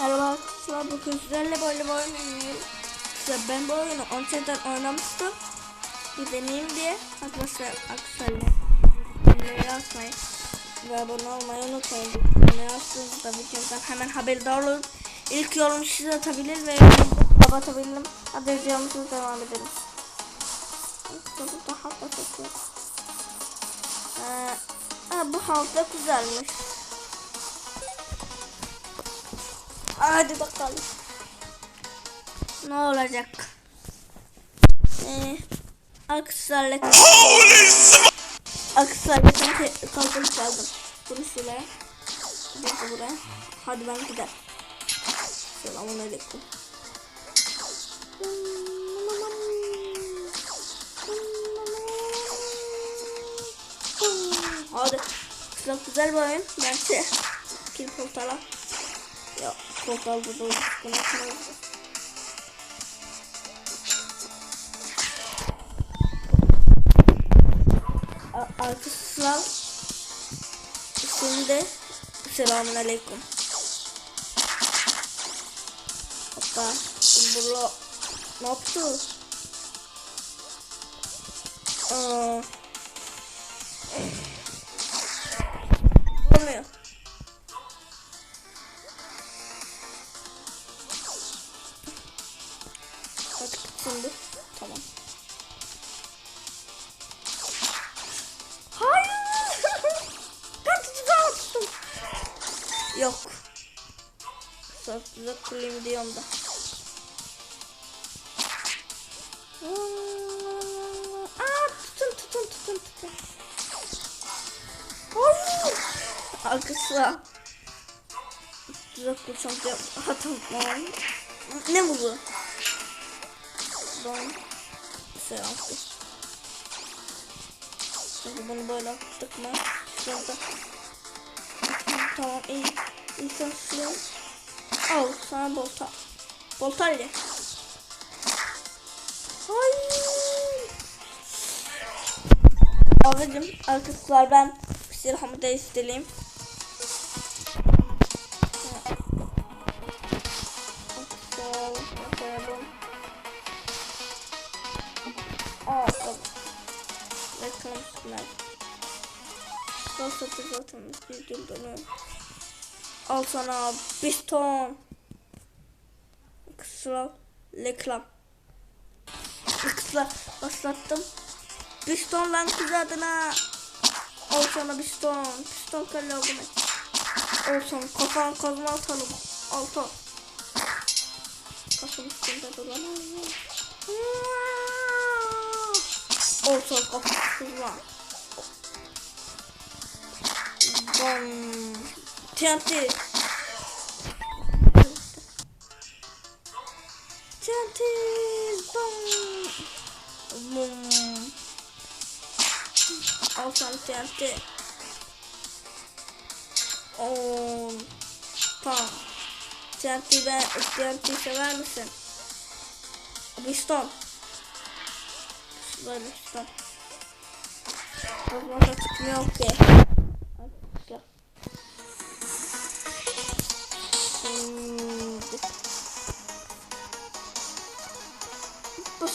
Merhaba arkadaşlar bugün sizlerle böyle bir oyun oynuyoruz. İşte ben bu oyunu önceden oynamıştım. Bir deneyeyim diye arkadaşlar arkadaşlar Bunları yazmayı ve abone olmayı unutmayın. Bunları yazdığınızda videodan hemen haberdar olun. İlk yorum size atabilir ve kapatabilirim. Hadi videomuza devam edelim. İşte bu da halka çekiyor. Ee, bu halka güzelmiş. Hadi bakalım. Ne olacak? Ee, Aksar'la Aksar'la kalkın çaldım. Bunu şuraya. De buraya. Hadi ben gidelim. Selamun aleyküm. Hadi. Çok güzel bir oyun. Bence. Kill portala. Portal burada oldu. Bunu atmayalım. A- Arkadaşlar şimdi selamun aleyküm. Hatta burada ne yaptı? Aa, şimdi tamam. Hayır. ben tuzağa attım. Yok. Tuzak kurayım diyorum da. Aa tutun tutun tutun tutun. Hayır. Arkadaşlar. Tuzak kuracağım diye. Ha tamam. Ne bu bu? Ben selam. Şimdi bunu böyle attık mı? Şurada. Tamam iyi. İnsan suyu. Al sana bolta. Bolta ile. Hayır. Abicim arkadaşlar ben silahımı değiştireyim. Satır zaten bir durdurun. Al sana piston. Kısra reklam. Kısra başlattım. Piston lan kız adına. Al sana piston. Piston kale oldu mu? Al sana kafan kazma atalım. Alta. Kafam üstünde dolanıyor. Olsun kafasız var. Bom. TNT. TNT. Bom. Bom. Al sana TNT. On. Tamam. TNT ben TNT sever misin? Biston. Böyle biston. Bakmasa çıkmıyor ki.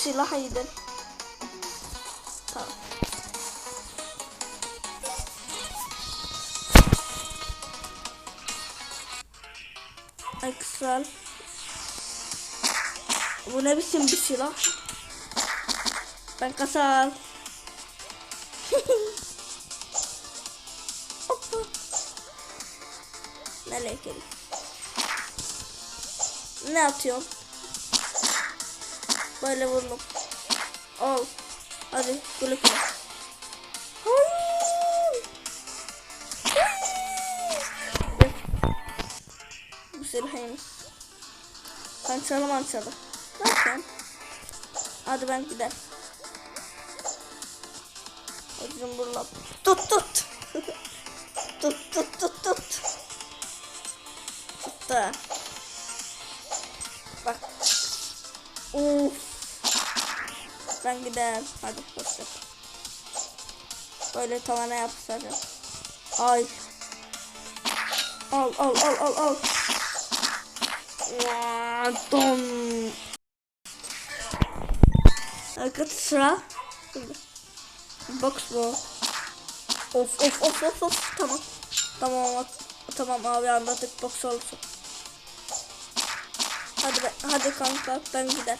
Silah iyidir. Tamam. Ay. Bu ne biçim bir silah? Ben kasal. Nereye gelin? Ne atıyorum? Böyle vurdum. Al. Hadi. Hayır. Hayır. Bu silahıymış. Kançalı mançalı. Zaten. Hadi ben giderim. Hocam burada. Tut tut. tut tut tut tut. Tut da. Bak. Uf. Ben giderim. Hadi hoşça. Böyle tavana yapıştıracağım. Ay. Al al al al al. Don. Arkadaş sıra. Şimdi. Box bu. Of of of of of. Tamam. Tamam tamam abi anladık box olsun. Hadi be, hadi kanka ben gider.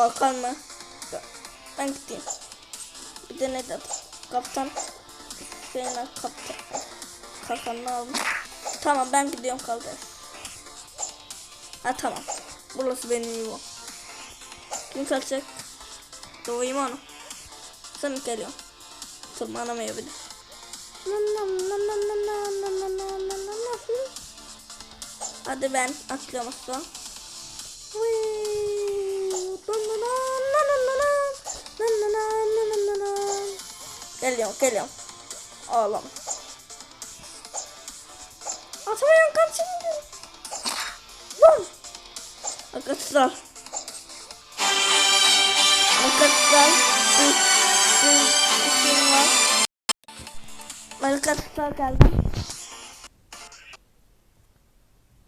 Kalkan mı? Ben gideyim. Bir de ne dedim? Kaptan. Hüseyin kaptan. Kalkanını aldım. Tamam ben gidiyorum kardeş. Ha tamam. Burası benim yuvam. Kim kaçacak? Doğayım onu. Sen mi geliyorsun? Tırmanamayabilir. Hadi ben atlıyorum aslan. Geliyorum geliyorum. Ağlama. Atamayan kaçın. Dur. Arkadaşlar. Arkadaşlar. Arkadaşlar geldim.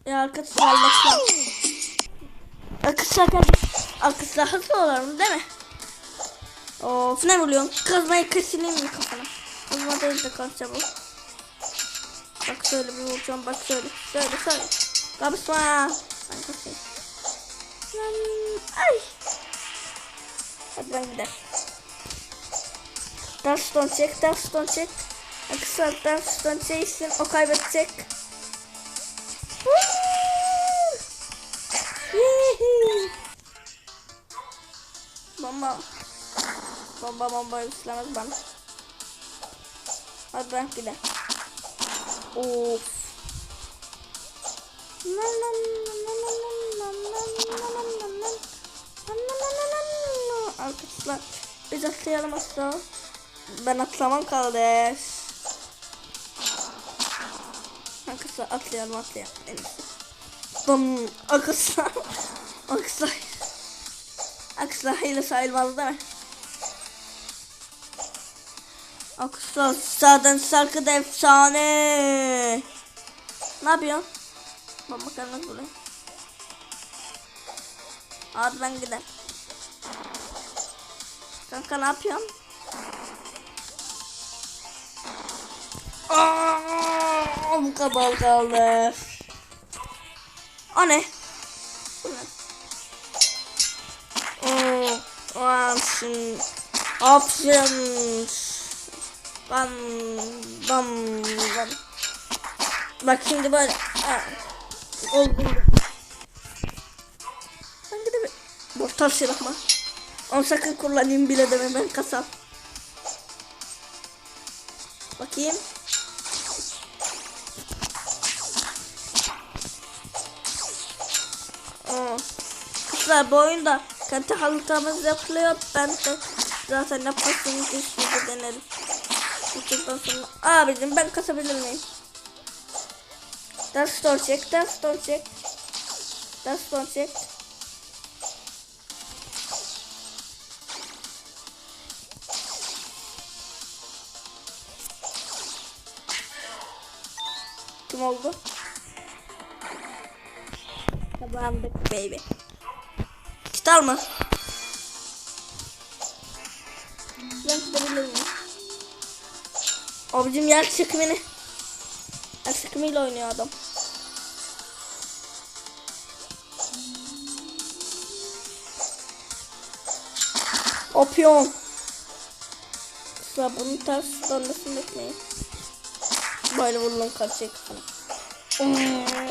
Ya arkadaşlar bakın. Arkadaşlar geldim. Arkadaşlar hızlı olalım değil mi? Of ne vuruyorsun? Kazmayı kesileyim mi kafana? Kazma değil de kaç çabuk. Bak şöyle bir vuracağım bak şöyle. Şöyle şöyle. Kapışma. Ay. Hadi ben gidelim. Darston çek, Darston çek. Arkadaşlar Darston çeksin, o kaybedecek. Bomba. Bomba bomba üstlemez bana. Hadi ben gidelim. Of. Arkadaşlar biz atlayalım asla. Ben atlamam kardeş. Arkadaşlar atlayalım atlayalım. Bam arkadaşlar. Arkadaşlar. Arkadaşlar hayırlı sayılmaz değil mi? Arkadaşlar sağdan şarkı da efsane. Ne yapıyorsun? Baba bakalım buraya. Hadi ben gidelim. Kanka ne yapıyorsun? Aa, bu kadar kaldı. O ne? Oo, option, options. Bam, bam, bam. Bak şimdi böyle. Oldu. Ben de bir mortal silah mı? Onu sakın kullanayım bile deme ben kasap. Bakayım. Oo. Kızlar bu oyunda kendi haritamız yapılıyor. Ben de zaten yapmasını istiyorum denerim. YouTube'dan sonra. Abicim ben kasabilir miyim? Ders store çek, ders store çek. Ders store çek. Kim oldu? Kazandık baby. Gitar mı? Ben gidebilir miyim? Abicim yer çekimini. Yer çekimiyle oynuyor adam. Opyon. Kısa bunun ters dönmesini bekleyin. Böyle vurulan kafana.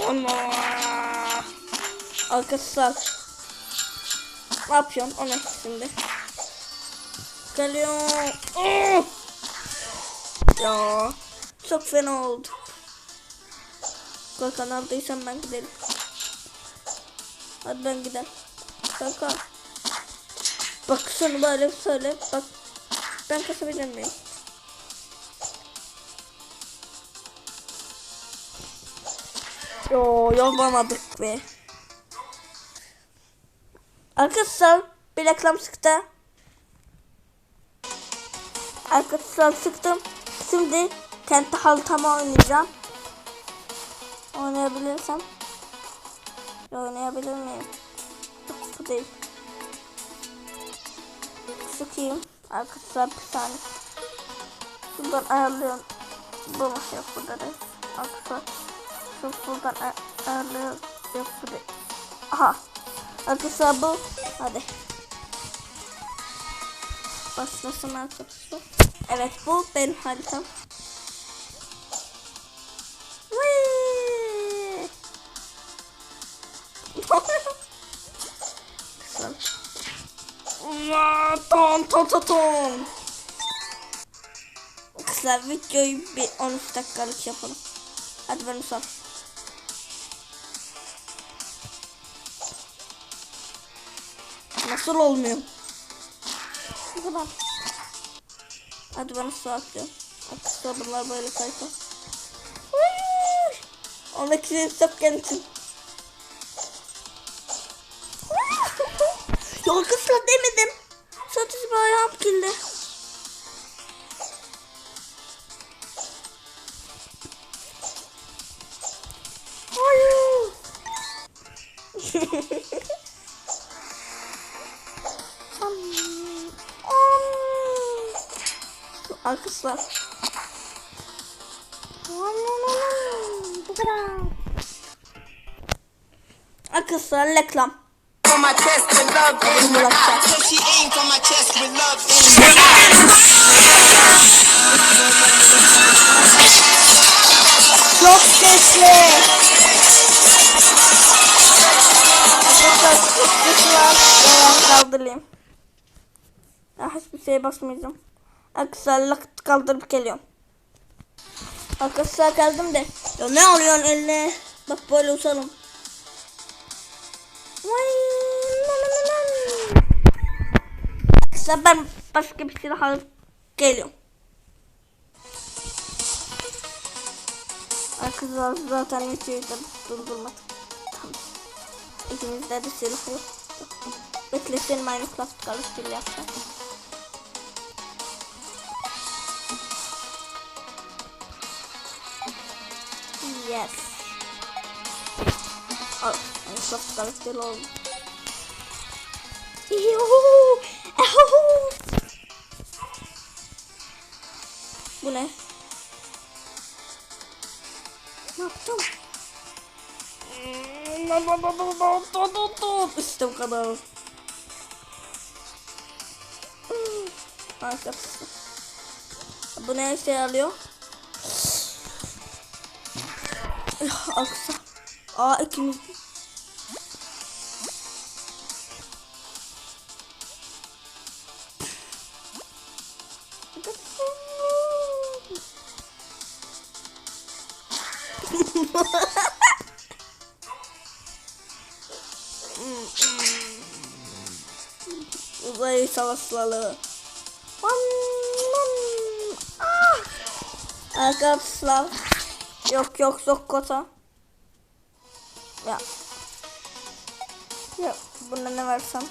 Allah. Arkadaşlar. Ne yapıyorsun? O ne şimdi? Geliyor. Ya. Çok fena oldu. Kanka neredeysen ben giderim. Hadi ben giderim. Kanka. Bak şunu böyle söyle. Bak. Ben kasabilir miyim? Yo yapamadık be. Arkadaşlar bir reklam çıktı. Arkadaşlar sıktım. Şimdi kendi haltama oynayacağım. Oynayabilirsem. Oynayabilir miyim? Yok bu değil. Sıkayım. Arkadaşlar bir saniye. Şuradan ayarlıyorum. Bu nasıl yok burada da. Arkadaşlar. Şu buradan ay- ayarlıyorum. Yok bu değil. Aha. Arkadaşlar bu. Hadi. Başlasın arkadaşlar. Evet bu benim haritam. Ton ton ton ton. Kısa videoyu bir 13 dakikalık yapalım. Hadi beni sor. Nasıl olmuyor? Kadar. Hadi bana su atıyor. Arkadaşlar bunlar böyle sayfa. Ondaki çok gençim. Yol kısla demedim. Satış bir ayağım chest with love in Çok sesli. Arkadaşlar kaldırayım. Ya hiçbir şeye basmayacağım. Arkadaşlar kaldırıp geliyorum. Arkadaşlar kaldım de. Ya ne alıyorsun eline? Bak böyle la. Arkadaşlar ben başka bir silah alıp geliyorum. Arkadaşlar zaten videoyu da durdurmadım. Tamam. İkimizde de silah yok. Beklesin Minecraft karıştır yapacağım. Yes. Al, Minecraft karakteri oldu. Bu ne? Ne yaptım? İşte bu kadar. Arkadaşlar. Bu ne işe yarıyor? Aksa. Aa ikimiz. Uzay savaşları. Ah! Arkadaşlar. Yok yok çok kötü. Ne versem.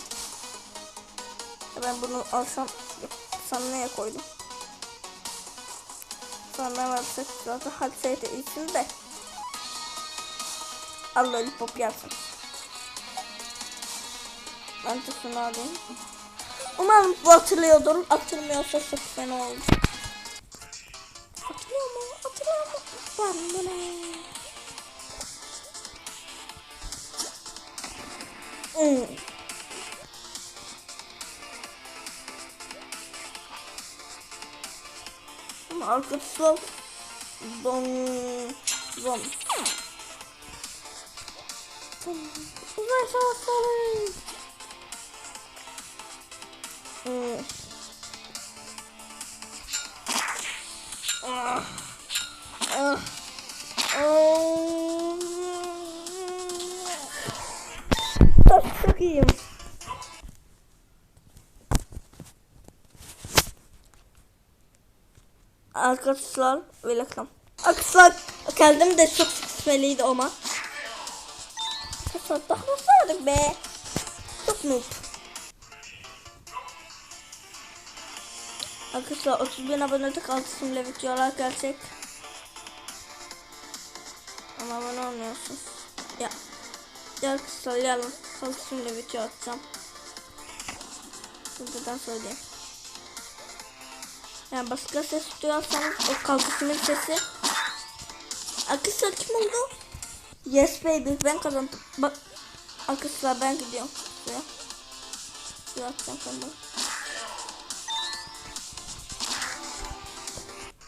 Ben bunu alsam. Sana neye koydum? Sana versek zaten halseydi için de. Al lollipop yersin. Ben de şunu alayım. Umarım bu hatırlıyordur. Hatırlıyorsa çok fena oldu. Hatırlıyor mu? Hatırlıyor mu? Ben bu ne? Hmm. Ama arkadaşlar don don Uzay savaşları Hmm. Ah. Ah. Oh. Çok çok Arkadaşlar reklam. Arkadaşlar kendim de çok sıkışmalıydı ama. Kısa daha sardık be. Çok noob. Arkadaşlar 30 bin abonede kaldı şimdi videolar gelecek. Ama abone olmuyorsunuz. Ya. Ya arkadaşlar yarın kaldı şimdi video atacağım. Buradan söyleyeyim. Yani başka ses duyarsanız o kalkışımın sesi. Arkadaşlar kim oldu? Yes baby ben kazandım. Bak arkadaşlar ben gidiyorum. Suya. Suya atacağım sandım.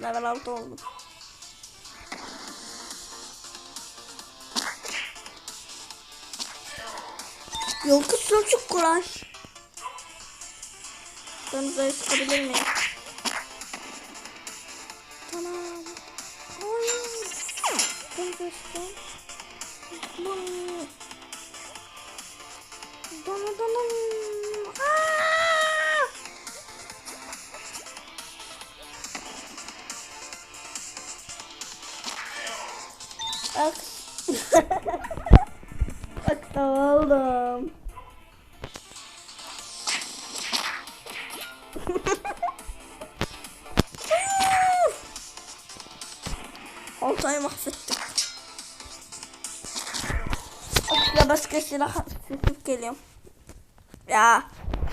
Level 6 oldum. Yol kısmı çok kolay. Ben uzaya çıkabilir miyim? Silah seçip geliyorum. Ya.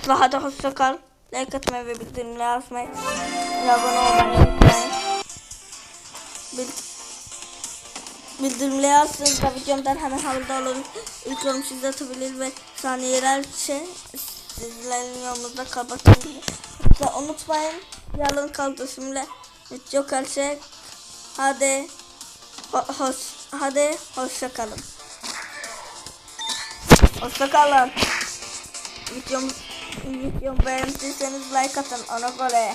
Hadi hoşça kal. Like atmayı ve bildirimleri açmayı. ve Abone olmayı unutmayın. Bil- bildirimleri açsın da videomdan hemen haberdar olun. İlk yorum siz atabilir ve saniyeler şey sizlerin yolunuzda kapatın. Lütfen unutmayın. Yarın kaldırışımla video gelecek. Hadi ho- hoş hadi hoşça kalın. Hoşça kalın. Videomu, videomu beğendiyseniz like atın ona göre.